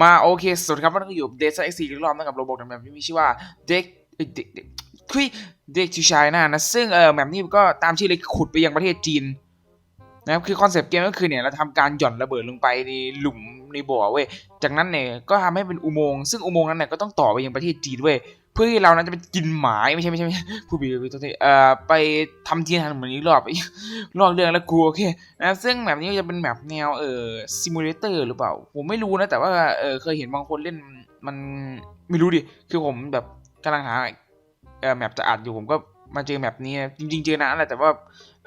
มาโอเคสุดครับวันนี้ก็อยู่เดซเอ็กซ์อีกรอบนะครับโรบอทแบบที่มีชื่อว่าเด็กเด็กเด็กคุยเด็กชูชายนะนะซึ่งเออแบบนี้ก็ตามชื่อเลยขุดไปยังประเทศจีนนะครับคือคอนเซปต์เกมก็คือเนี่ยเราทำการหย่อนระเบิดลงไปในหลุมในบ่อเว้ยจากนั้นเนี่ยก็ทำให้เป็นอุโมงค์ซึ่งอุโมงค์นั้นเนี่ยก็ต้องต่อไปยังประเทศจีนเว้ย เพื่อที่เรานั้นจะไปกินหมายไม่ใช่ไม่ใช่ไม่ใช่ผู้บีบีตัวเเอ่อไปทำจีนทันเหมือนอีกรอบรอบเรื่องแล้วกูโอเคนะซึ่งแบบนี้จะเป็นแบบแนวเอ่อซิมูเลเตอร์หรือเปล่า ผมไม่รู้นะ แต่ว่าเออเคยเห็นบางคนเล่นมันไม่รู้ดิ คือผมแบบกำลังหาเอ่อแมปจะอัดอยู่ผมก็มาเจอแมปนี้จริงๆเจอนานแหละแต่ว่า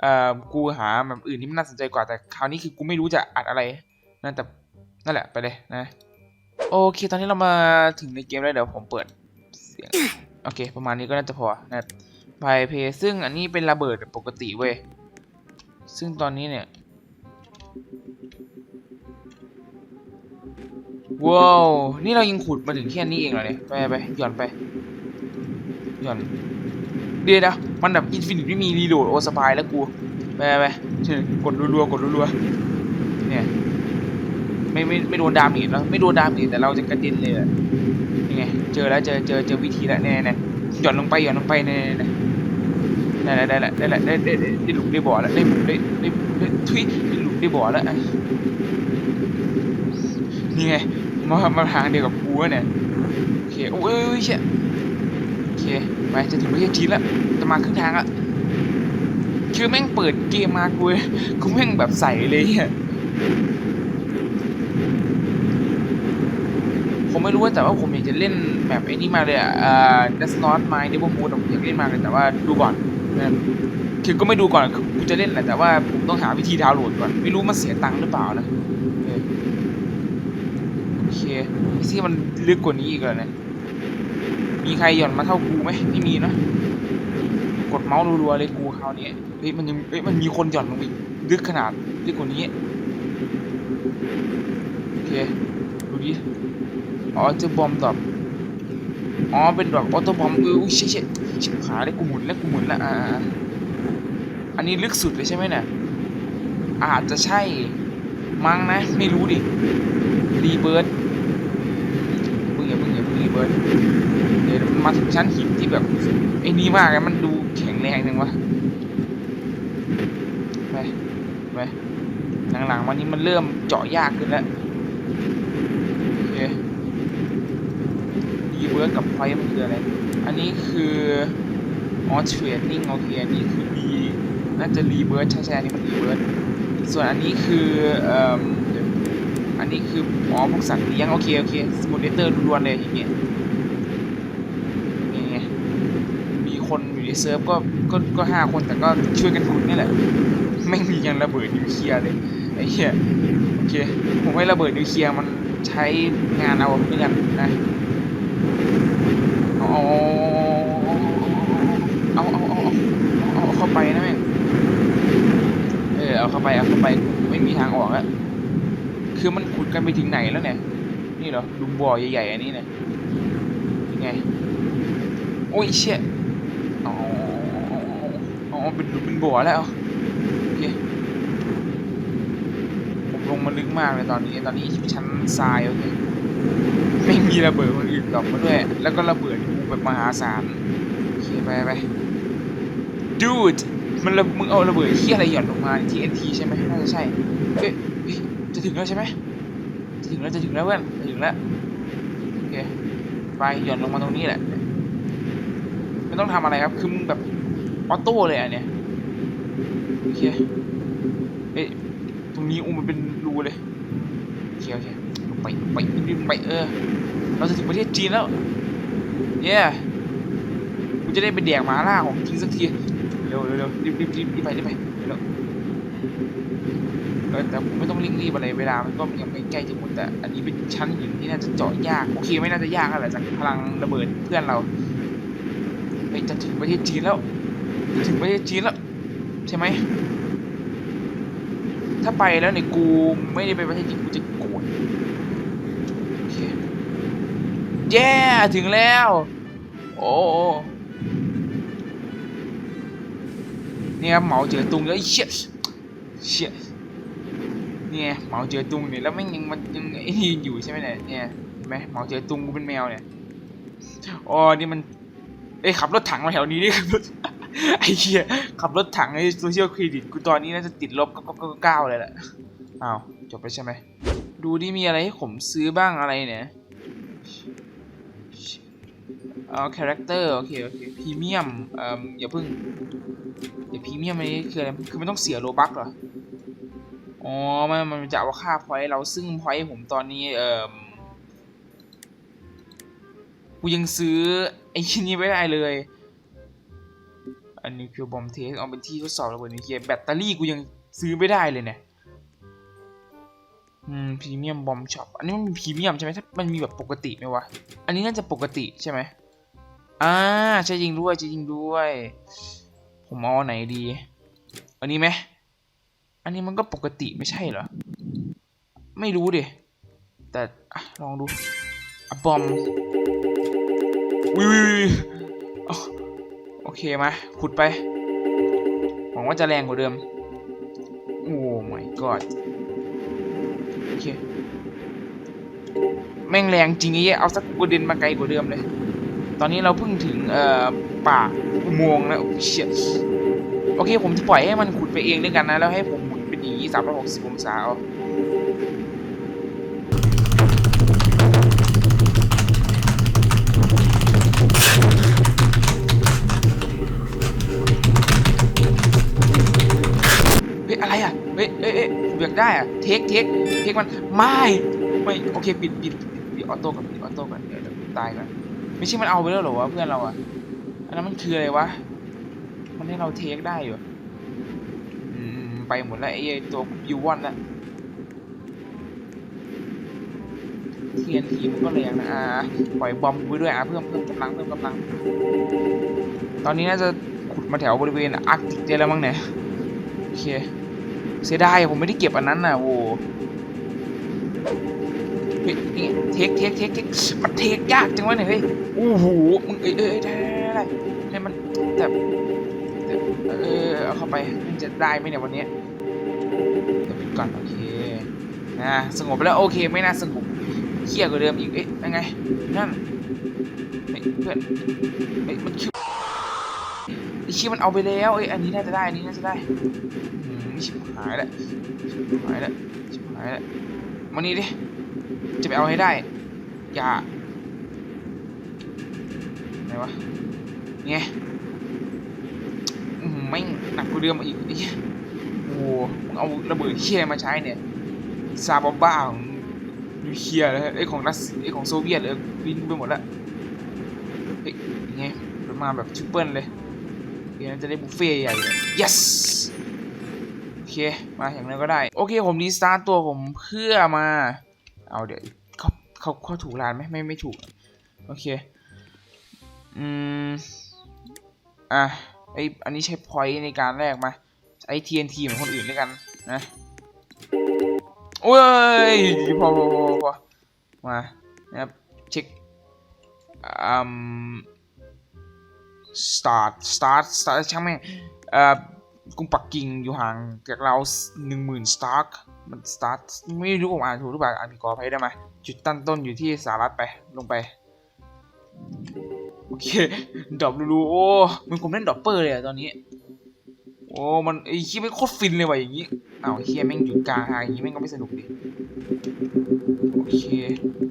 เอ่อกูหาแบบอื่นที่มันน่าสนใจกว่าแต่คราวนี้คือกูไม่รู้จะอัดอะไรนั่นแต่นั่นแหละไปเลยนะโอเค ตอนนี้เรามาถึงในเกมแล้วเดี๋ยวผมเปิด ยงโอเค ประมาณนี้ก็น่าจะพอนะครับไพเพซึ่งอันนี้เป็นระเบิดปกติเว้ย ซึ่งตอนนี้เนี่ยว้าวนี่เรายังขุดมาถึงแค่นี้เองเหรอเนี่ย ไปไปหย่อนไป หย่อน เดี๋ยวนะมันแบบอินฟินิตไม่มีรีโหลดโอสปายแล้วกู ไปไปไปกดรัวๆกดรัวๆ ไม่ไม่ไม่โดนดามอีกแล้วไม่โดนดามอีกแต่เราจะกระเด็นเลยยังไงเจอแล้วเจอเจอเจอวิธีแล้วแน่แน่หย่อนลงไปหย่อนลงไปแน่แน่ได้แล้ได้ละได้ละได้ได้ได้ได้หลุดได้บ่อแล้วได้หลุด้ได้ได้ทุยได้หลุดได้บ่อแล้วนี่ไงมามาทางเดียวกับกูเนี่ยโอเคโอ้ยเชี่ยโอเคไปจะถึงวิธีทศจีนแล้วจะมาครึ่งทางละคือแม่งเปิดเกมมากูกูแม่งแบบใส่เลยเนี่ย ไม่รู้ว่าแต่ว่าผมอยากจะเล่นแบบไอ้นี่มาเลยอะอ่า That's not my neighborhood ผมอยากเล่นมากเลยแต่ว่าดูก่อนคือก็ไม่ดูก่อน คือกูจะเล่นแหละแต่ว่าผมต้องหาวิธีดาวน์โหลดก่อน ไม่รู้มันเสียตังค์หรือเปล่านะเออโอเคที่มันลึกกว่านี้อีกเหรอเนี่ยมีใครหย่อนมาเท่ากูไหมไม่มีเนะกดเมาส์รัวๆเลยกูคราวนี้เฮ้ยมันยังเฮ้ยมันมีคนหย่อนลงไปอีกลึกขนาดลึกกว่านี้โอเคดูดิ อ๋อจอบอมดรอปอ๋อเป็นดรอปออโต้บอมเอออุ้ยเชี่ยเชี่ยชิบหายเลยกูหมุนแล้วกูหมุนแล้วอ่าอันนี้ลึกสุดเลยใช่ไหมเนี่ยอาจจะใช่มั้งนะ ไม่รู้ดิรีเบิร์ดเพิ่งอย่าเพิ่งอย่าเพิ่งรีเบิร์ดเดี๋ยวมันมาถึงชั้นหินที่แบบไอ้นี่มากเลยมันดูแข็งแรงจังวะไปไปหลังๆวันนี้มันเริ่มเจาะยากขึ้นแล้วโอเครีเบิร์ดกับ ไฟมันคืออะไร อันนี้คืออ๋อเทรดนิ่งโอเคอันนี้คือรีน่าจะรีเบิร์ดใช่ใช่อันนี้มันรีเบิร์ดส่วนอันนี้คือเอ่ออันนี้คืออ๋อพวกสัตว์เลี้ยงโอเคโอเคสมูเลเตอร์ล้วนเลยอย่างเงี้ยไงมีคนอยู่ในเซิร์ฟก็ก็ก็ห้าคนแต่ก็ช่วยกันขุดนี่แหละไม่มียังระเบิดนิวเคลียร์เลยไอ้เหี้ยโอเคผมให้ระเบิดนิวเคลียร์มันใช้งานเอาเพื่อนนะ เอาเอาเอาเอาเอาเอาเข้าไปนะแม่งเออเอาเข้าไปเอาเข้าไปไม่มีทางออกแล้วคือมันขุดกันไปถึงไหนแล้วเนี่ยนี่เหรอลุมบ่อใหญ่ๆอันนี้เนี่ยยังไงโอ้ยเชี่ยอ๋ออ๋อเป็นหลุมเป็นบ่อแล้วโอเคผมลงมาลึกมากเลยตอนนี้ตอนนี้อยู่ชั้นทรายโอเค ไม่มีระเบิดคนอื่นตอบมาด้วย แล้วก็ระเบิดกูแบบมหาศาลโอเคไปไปดูดมันระมึงเอาระเบิดที่อะไรหย่อนลงมาที่ NT ใช่ไหมน่าจะใช่เฮ้ยจะถึงแล้วใช่ไหมจะถึงแล้วจะถึงแล้วเพื่อนจะถึงแล้วโอเคไปหย่อนลงมาตรงนี้แหละไม่ต้องทำอะไรครับคือมึงแบบออโต้เลยอะเนี่ยโอเคเฮ้ยตรงนี้อุ้มมันเป็นรูเลยโอเคโอเค ไปไปรีบไปเออ เราจะถึงประเทศจีนแล้วเย้กูจะได้ไปแดกหมาล่าของจริงสักทีเร็วเร็วเร็วรีบรีบรีบรีบไปรีบไปเร็วเออแต่ผมไม่ต้องรีบรีบอะไรเวลา มันก็ยังไม่ใกล้จะหมดแต่ อันนี้เป็นชั้นหินที่น่าจะเจาะยาก โอเคไม่น่าจะยากอะไรจากพลังระเบิดเพื่อนเราไปจะถึงประเทศจีนแล้วจะถึงประเทศจีนแล้ว ใช่ไหมถ้าไปแล้วเนี่ยกูไม่ได้ไปประเทศจีนกูจะโกรธ เย้ถึงแล้ว โอ้เนี่ยเหมาเจอตุงแล้วเชี่ยเชี่ยเนี่ยเหมาเจอตุงเนี่ยแล้วแม่งยังมันยังไอ้นี่อยู่ใช่ไหมเนี่ยเนี่ยเห็นไหมเหมาเจอตุงกูเป็นแมวเนี่ยอ๋อนี่มันเอ้ขับรถถังมาแถวนี้นี่ขับรถไอ้เหี้ยขับรถถังไอ้โซเชียลเครดิตกูตอนนี้น่าจะติดลบก็ก็ก้าวเลยแหละอ้าวจบไปใช่ไหมดูดิมีอะไรให้ผมซื้อบ้างอะไรเนี่ย อ๋อคาแรคเตอร์โอเคโอเคพรีเมียมเอ่ออย่าเพิ่งเดี๋ยวพรีเมียมนี้คืออะไรคือมันต้องเสียโลบัคเหรออ๋อมันมันจะเอาค่าพอยต์เราซึ่งพอยต์ผมตอนนี้เอ่อกูยังซื้อไอ้ชิ้นนี้ไม่ได้เลย อันนี้คือบอมเทสเอาเป็นที่ทดสอบระเบิดนิวเคลียร์แบตเตอรี่กูยังซื้อไม่ได้เลยเนี่ยอืมพรีเมียมบอมช็อปอันนี้มันมีพรีเมียมใช่ไหมถ้ามันมีแบบปกติไหมวะ อันนี้น่าจะปกติใช่ไหม อ่าใช่จริงด้วยใช่จริงด้วย ผมเอาไหนดี อันนี้ไหมอันนี้มันก็ปกติไม่ใช่เหรอ ไม่รู้ดิ แต่ลองดูอะบอมวิวโอเคมาขุดไป หวังว่าจะแรงกว่าเดิม โอ้ my god โอเค แม่งแรงจริงไอ้เหี้เอาสักกระเด็นมาไกลกว่าเดิมเลย ตอนนี้เราเพิ่งถึงป่าอุโมงค์แล้วโอเชียโอเค ผมจะปล่อยให้มันขุดไปเองด้วยกันนะ แล้วให้ผมหมุนเป็นอย่างนี้สามร้อยหกสิบองศาเอาเฮ้ยอะไรอะ เฮ้ยเอ้ยเอ้ยผมอยกได้อะ เทคเทคเทคมัน ไม่ ไม่ โอเค ปิดปิดปิดออโต้ก่อนปิดออโต้ก่อนเดี๋ยวเดี๋ยวตายก่อน ไม่ใช่มันเอาไปแล้วเหรอวะเพื่อนเราอะ อันนั้นมันคืออะไรวะ มันให้เราเทคได้อยู่อืมไปหมดแล้วไอ้ตัวยูวอนละเทียนทีมันก็แรงนะอ่าปล่อยบอมไปด้วยอะเพิ่มเพิ่มกำลังเพิ่มกำลัง ตอนนี้น่าจะขุดมาแถวบริเวณอาร์กติกได้แล้วมั้งเนี่ยโอเคเสียดายผมไม่ได้เก็บอันนั้นน่ะโว้ นี่เทคเทคเทคเทคมันเทคยากจังวะเนี่ยเฮ้ยโอ้โหมึงเอ้ยเอ้ยได้ได้ให้มันแต่เออเอาเข้าไปมันจะได้ไหมเนี่ยวันนี้เดี๋ยวปิดก่อนโอเคนะสงบแล้วโอเคไม่น่าสงบเครียดกว่าเดิมอีกเอ๊ะยังไงนั่นเฮ้ยเพื่อนเฮ้ยมันคิวไอ้คิมันเอาไปแล้วเอ้ยอันนี้น่าจะได้อันนี้น่าจะได้อืมชิบหายแล้วชิบหายแล้วชิบหายแล้วมานี่ดิ จะไปเอาให้ได้ อย่าไหนวะไงอืมไม่งหนักกว่าเดิมอีกไอ้เหี้ยโอ้มึงเอาระเบิดเคียมาใช้เนี่ยซาบอมบ้าของนิวเคลียร์เลยไอ้ยของรัสไอ้ยของโซเวียตเลยบินไปหมดแล้วเฮ้ยไงมาแบบทริปเปิลเลยเดี๋ยวจะได้บุฟเฟ่ใหญ่เลย yes โอเค มาอย่างนั้นก็ได้ โอเค ผมรีสตาร์ทตัวผมเพื่อมา เอาเดี๋ยวเขาเขาเขาถูกร้านไหมไม่ไม่ถูก โอเค อืม อะไออันนี้ใช้พอยต์ในการแลกมาไอ TNT เหมือนคนอื่นด้วยกันนะโอ้ยพอพอพอพอมานะครับเช็คอืม start start start ช่างแม่งเอ่อ กรุงปักกิ่งอยู่ห่างจากเราหนึ่งหมื่นสตาร์ มัน start ไม่รู้ผมอ่านถูกหรือเปล่าอ่านผิดขออภัยได้ไหมจุดตั้งต้นอยู่ที่สหรัฐไปลงไปโอเคดรอปรูโอ้มันผมเล่นดรอปเปอร์เลยอะตอนนี้ โอ้มันไอ้เคียไม่โคตรฟินเลยว่ะอย่างนี้อ้าวไอ้เคียแม่งอยู่กลางทางอย่างนี้แม่งก็ไม่สนุกดิโอเค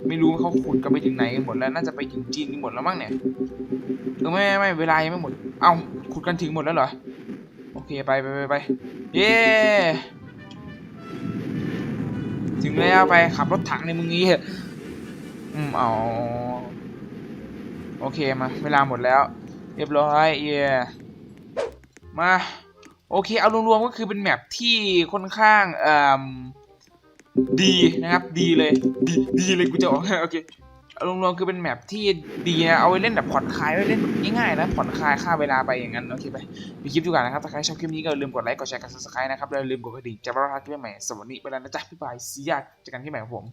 ไม่รู้เขาขุดกันไปถึงไหนกันหมดแล้วน่าจะไปถึงจีนกันหมดแล้วมั้งเนี่ยเออไม่ไม่ไม่เวลายังไม่หมดเอ้าขุดกันถึงหมดแล้วเหรอโอเคไปไปไปไปเย้ ถึงแล้วไปขับรถถังในมึงงี้เถอะอืมเอาโอเคมาเวลาหมดแล้ว เรียบร้อยเย่มาโอเคเอารวมๆก็คือเป็นแมปที่ค่อนข้างเอ่มดีนะครับ ดีเลย ดีดีเลยกูจะออกโอเค รวมๆคือเป็นแมปที่ดีนะเอาไว้เล่นแบบผ่อนคลายไว้เล่นแบบง่ายๆนะผ่อนคลายค่าเวลาไปอย่างนั้นโอเคไปมีคลิปดูกันนะครับถ้าใครชอบคลิปนี้ก็อย่าลืมกดไลค์กดแชร์กดซับสไครต์นะครับแล้วอย่าลืมกดกระดิ่งจะไม่พลาดคลิปใหม่สวัสดีไปแล้วนะจ๊ะพี่บายสียาเจอกันที่ใหม่ของผม